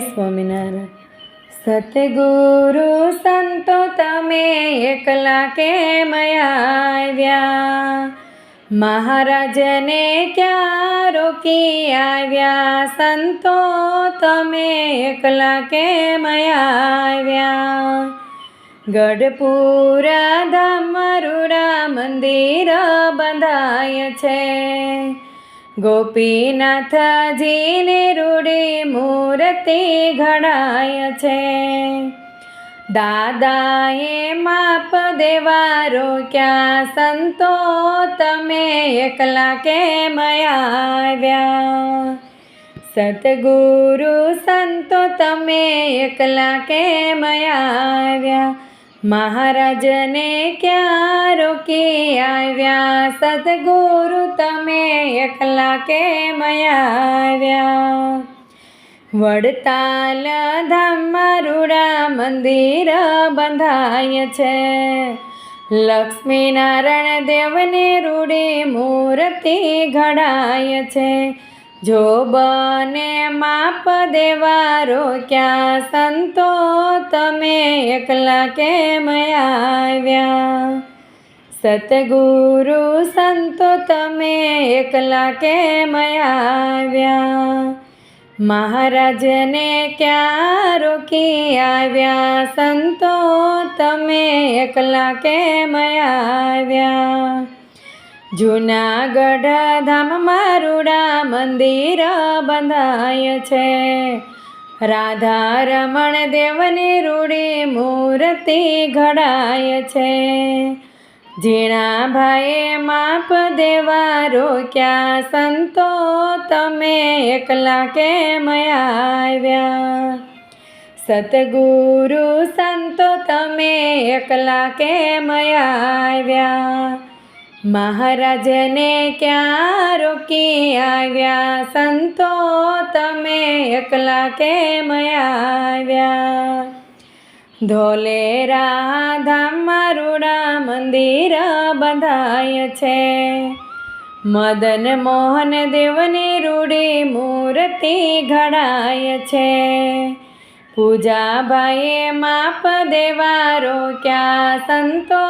સ્વામિનારાયણ, સતગુરુ સંતો તમે એકલા કેમ આવ્યા? મહારાજને ક્યાં રોકી આવ્યા? સંતો તમે એકલા કેમ આવ્યા? ગઢપુરા ધામરુડા મંદિર બંધાય છે. ગોપીનાથજીની રૂડે મૂર્તિ ઘડાય છે. દાદાએ માપ દેવા રોક્યા, સંતો, તમે એકલા કેમ આવ્યા? સતગુરુ સંતો, તમે એકલા કેમ આવ્યા? મહારાજને ક્યાં રોકી આવ્યા? સદગુરુ તમે એકલા કેમ આવ્યા? વડતાલ ધામરૂડા મંદિર બંધાય છે. લક્ષ્મીનારાયણ દેવની રૂડી મૂર્તિ ઘડાય છે. જો બને માપ દેવા રોક્યા સંતો તમે એકલા કેમ આવ્યા? સતગુરુ સંતો તમે એકલા કેમ આવ્યા? મહારાજને ક્યાં રોકી આવ્યા? સંતો તમે એકલા કેમ આવ્યા? જૂનાગઢ ધામ મારુડા મંદિર બંધાય છે. રાધા રમણ દેવની રૂડી મૂર્તિ ઘડાય છે. ઝીણા ભાઈએ માપ દેવા રોક્યા, સંતો, તમે એકલા કેમ આવ્યા? સતગુરુ સંતો, તમે એકલા કેમ આવ્યા? મહારાજને ક્યાં રોકી આવ્યા? સંતો તમે એકલા કેમ આવ્યા? ધોલેરા ધામમાં રૂડા મંદિર બંધાય છે. મદન મોહન દેવની રૂડી મૂર્તિ ઘડાય છે. પૂજાભાઈએ માપ દેવા રોક્યા સંતો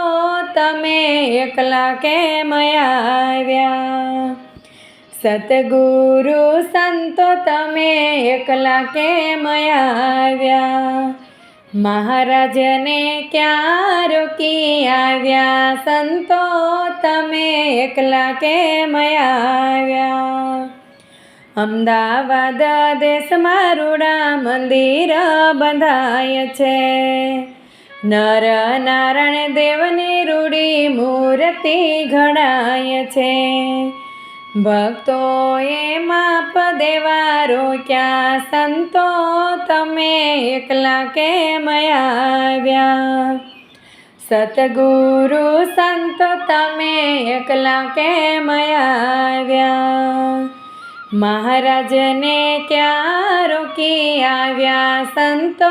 તમે એકલા કેમ આવ્યા? સતગુરુ સંતો તમે એકલા કેમ આવ્યા? મહારાજને ક્યાં રોકી આવ્યા? સંતો તમે એકલા કેમ આવ્યા? અમદાવાદ દેશમાં રૂડા મંદિર બંધાય છે. નર નારાયણ દેવની રૂડી મૂર્તિ ઘડાય છે. ભક્તોએ માપ દેવા રોક્યા સંતો તમે એકલા કેમ આવ્યા? સતગુરુ સંતો તમે એકલા કેમ આવ્યા? મહારાજને ક્યાં રોકી આવ્યા? સંતો,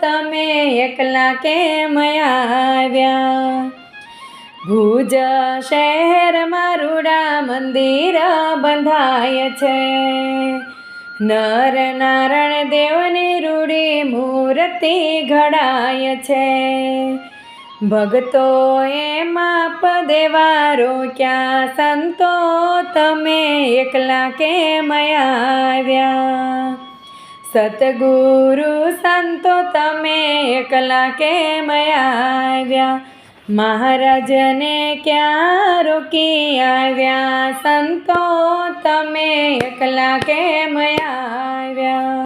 તમે એકલા કેમ આવ્યા? ભુજ શહેરમાં રૂડા મંદિર બંધાય છે. નર નારાયણ દેવની રૂડી મૂર્તિ ઘડાય છે. ભક્તોએ એમાં પદેવારો ક્યાં સંતો તમે એકલા કેમ આવ્યા? સતગુરુ સંતો તમે એકલા કેમ આવ્યા? મહારાજને ક્યાં રોકી આવ્યા? સંતો તમે એકલા કેમ આવ્યા?